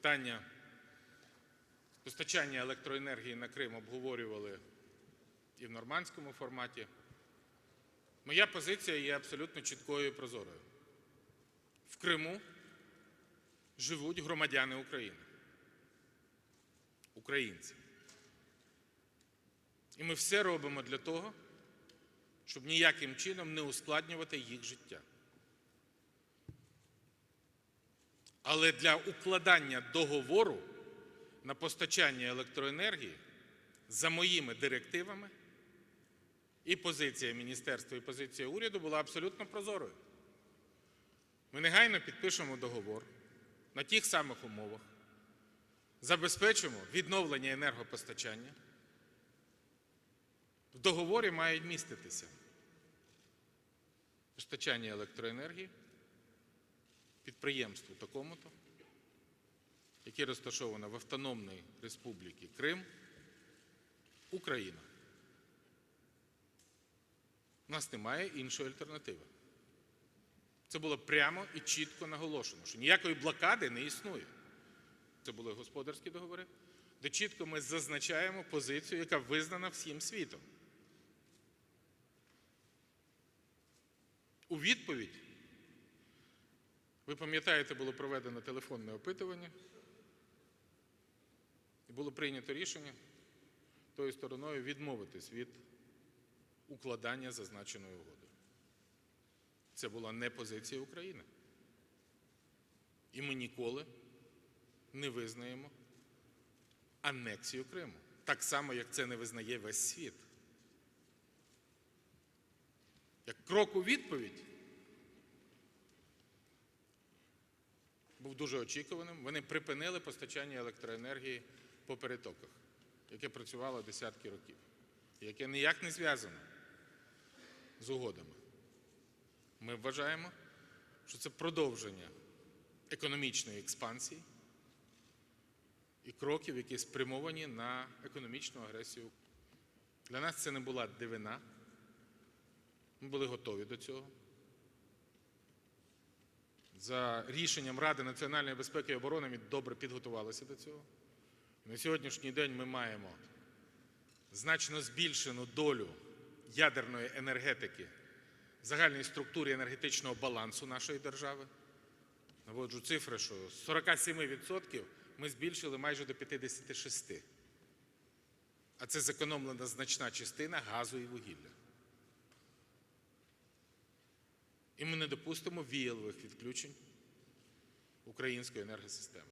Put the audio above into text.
Питання постачання електроенергії на Крим обговорювали і в нормандському форматі. Моя позиція є абсолютно чіткою і прозорою. В Криму живуть громадяни України, українці. І ми все робимо для того, щоб ніяким чином не ускладнювати їх життя. Але для укладання договору на постачання електроенергії за моїми директивами і позиція міністерства, і позиція уряду була абсолютно прозорою. Ми негайно підпишемо договор на тих самих умовах, забезпечимо відновлення енергопостачання. В договорі мають міститися постачання електроенергії підприємству такому-то, яке розташоване в Автономній Республіці Крим, Україна. У нас немає іншої альтернативи. Це було прямо і чітко наголошено, що ніякої блокади не існує. Це були господарські договори, де чітко ми зазначаємо позицію, яка визнана всім світом. У відповідь, ви пам'ятаєте, було проведено телефонне опитування, і було прийнято рішення тою стороною відмовитись від укладання зазначеної угоди. Це була не позиція України. І ми ніколи не визнаємо анексію Криму. Так само, як це не визнає весь світ. Як крок у відповідь був дуже очікуваним. Вони припинили постачання електроенергії по перетоках, яке працювало десятки років, яке ніяк не зв'язано з угодами. Ми вважаємо, що це продовження економічної експансії і кроків, які спрямовані на економічну агресію. Для нас це не була дивина. Ми були готові до цього. За рішенням Ради національної безпеки і оборони ми добре підготувалися до цього. На сьогоднішній день ми маємо значно збільшену долю ядерної енергетики в загальній структурі енергетичного балансу нашої держави. Наводжу цифри, що з 47% ми збільшили майже до 56%. А це зекономлена значна частина газу і вугілля. І ми не допустимо віялових відключень української енергосистеми.